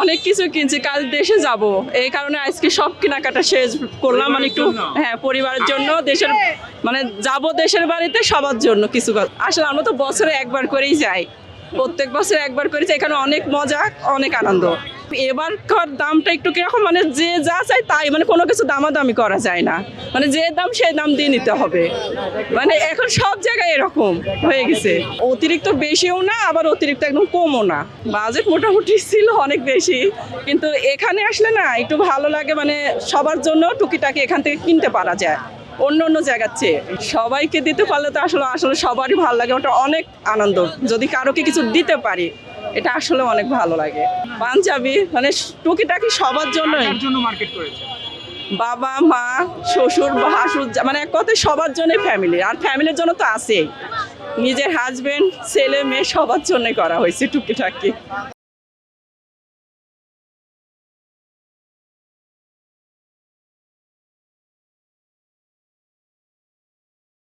অনেক কিছু কিনছি কাল দেশে যাব। এই কারণে আজকে সব কেনাকাটা শেষ করলাম মানে একটু হ্যাঁ পরিবারের জন্য দেশের মানে যাব দেশের বাড়িতে সবার জন্য কিছু। আসলে আমরা তো বছরে একবার করেই যাই। প্রত্যেক বছর একবার করে যাই এখানে অনেক মজা অনেক আনন্দ। এবারকার দামটা একটু কীরকম মানে যে যা চাই তাই মানে কোনো কিছু দামাদামি করা যায় না। মানে যে দাম সেই দাম দিয়ে নিতে হবে। মানে এখন সব জায়গায় এরকম হয়ে গেছে। অতিরিক্ত বেশিও না, আবার অতিরিক্ত একদম কমও না। বাজেট মোটামুটি ছিল অনেক বেশি, কিন্তু এখানে আসলে না, একটু ভালো লাগে মানে সবার জন্য টুকিটাকি এখান থেকে কিনতে পারা যায়, অন্য অন্য জায়গার চেয়ে। সবাইকে দিতে পারলে তো আসলে আসলে সবারই ভালো লাগে, ওটা অনেক আনন্দ। যদি কারোকে কিছু দিতে পারি এটা আসলে অনেক ভালো লাগে। পাঞ্জাবি মানে টুকিটাকি সবার জন্যই। জন্য মার্কেট করেছে বাবা মা শ্বশুর ভাসুর মানে এক কথায় সবার জন্যই ফ্যামিলি আর ফ্যামিলির জন্য তো আছেই। নিজের হাজবেন্ড ছেলে মেয়ে সবার জন্যই করা হয়েছে টুকিটাকি।